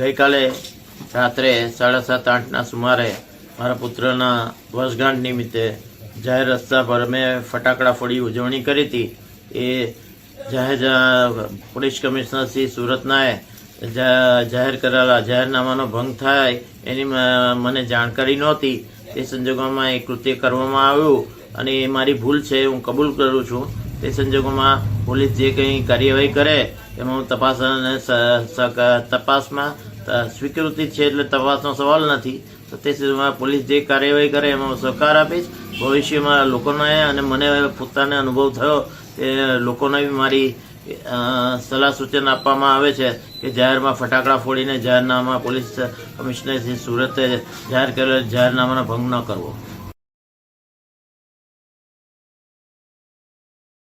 ગઈકાલે રાત્રે સાડા સાત, આઠના સુમારે મારા પુત્રના વર્ષગાંઠ નિમિત્તે જાહેર રસ્તા પર મેં ફટાકડા ફોડી ઉજવણી કરી હતી. એ જાહેર, પોલીસ કમિશનર શ્રી સુરતનાએ જાહેર કરેલા જાહેરનામાનો ભંગ થાય એની મને જાણકારી નહોતી. તે સંજોગોમાં એ કૃત્ય કરવામાં આવ્યું અને એ મારી ભૂલ છે હું કબૂલ કરું છું. તે સંજોગોમાં પોલીસ જે કંઈ કાર્યવાહી કરે એમાં હું તપાસ અને તપાસમાં સ્વીકૃતિ છે એટલે તપાસનો સવાલ નથી. તો તે સુધીમાં પોલીસ જે કાર્યવાહી કરે એમાં સહકાર આપીશ. ભવિષ્યમાં લોકોને અને મને પોતાને અનુભવ થયો કે લોકોને બી મારી સલાહ સૂચન આપવામાં આવે છે કે જાહેરમાં ફટાકડા ફોડીને જાહેરનામા પોલીસ કમિશનર સુરતે જાહેર કરેલો જાહેરનામાનો ભંગ ન કરવો.